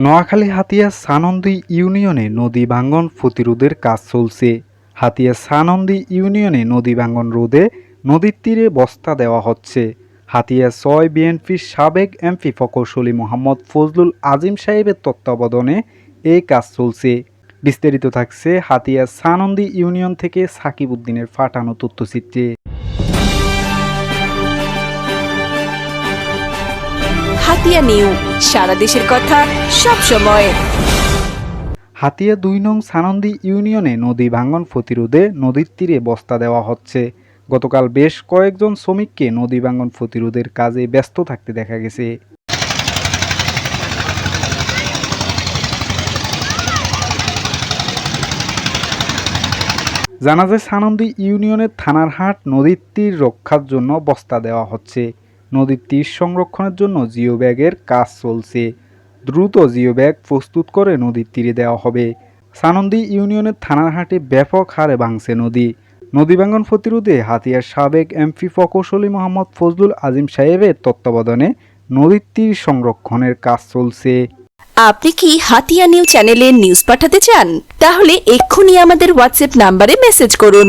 নোয়াখালী হাতিয়া সানন্দী ইউনিয়নে নদী ভাঙ্গন প্রতিরোধের কাজ চলছে। হাতিয়া সানন্দী ইউনিয়নে নদী ভাঙ্গন রোধে নদীর তীরে বস্তা দেওয়া হচ্ছে। হাতিয়া ছয় বিএনপির সাবেক এমপি প্রকৌশলী মোহাম্মদ ফজলুল আজিম সাহেবের তত্ত্বাবধানে এই কাজ চলছে। বিস্তারিত থাকছে হাতিয়া সানন্দী ইউনিয়ন থেকে সাকিব উদ্দিনের ফাটানো তথ্যচিত্রে। হাতিয়া নিউ। সারা দেশের কথা সব সময়। হাতিয়া দুই নং সানন্দী ইউনিয়নে নদী ভাঙ্গন প্রতিরোধে নদীর তীরে বস্তা দেওয়া হচ্ছে। গতকাল বেশ কয়েকজন শ্রমিককে নদী ভাঙ্গন প্রতিরোধের কাজে ব্যস্ত থাকতে দেখা গেছে। জানা যায়, সানন্দী ইউনিয়নের থানার হাট নদীর তীর রক্ষার জন্য বস্তা দেওয়া হচ্ছে। নদীর তীর সংরক্ষণের জন্য জিও ব্যাগের কাজ চলছে। দ্রুত জিও ব্যাগ প্রস্তুত করে নদীর তীরে দেওয়া হবে। সানন্দী ইউনিয়নের থানার হাটে ব্যাপক হারে ভাঙছে নদী। নদী ভাঙ্গন প্রতিরোধে হাতিয়ার সাবেক এমপি প্রকৌশলী মোহাম্মদ ফজলুল আজিম সাহেবের তত্ত্বাবধানে নদীর তীর সংরক্ষণের কাজ চলছে। আপনি কি হাতিয়া নিউ চ্যানেলে নিউজ পাঠাতে চান? তাহলে এক্ষুনি আমাদের হোয়াটসঅ্যাপ নাম্বারে মেসেজ করুন।